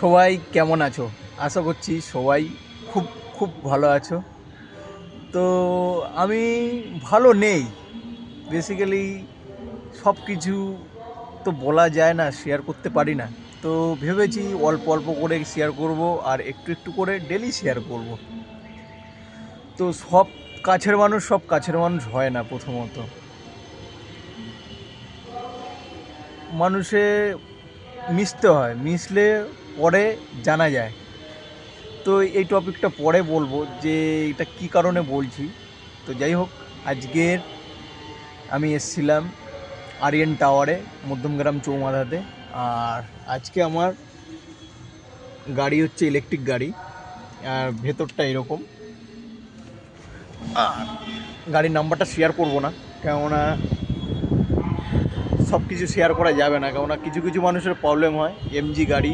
সবাই কেমন আছো? আশা করছি সবাই খুব খুব ভালো আছো। তো আমি ভালো নেই। বেসিক্যালি সব কিছু তো বলা যায় না শেয়ার করতে পারি না। তো ভেবেছি অল্প অল্প করে শেয়ার করব আর একটু একটু করে ডেলি শেয়ার করব। তো সব কাছের মানুষ, সব কাছের মানুষ হয় না প্রথমত। মানুষে মিশতে হয়। মিশলে পরে জানা যায়। তো এই টপিকটা পরে বলব যে এটা কি কারণে বলছি। তো যাই হোক, আজকের আমি এসছিলাম আরিয়ান টাওয়ারে, মধ্যমগ্রাম চৌমাথাতে। আর আজকে আমার গাড়ি হচ্ছে ইলেকট্রিক গাড়ি, আর ভেতরটা এরকম। আর গাড়ির নাম্বারটা শেয়ার করব না, কেননা সব কিছু শেয়ার করা যাবে না, কেননা কিছু কিছু মানুষের প্রবলেম হয় এমজি গাড়ি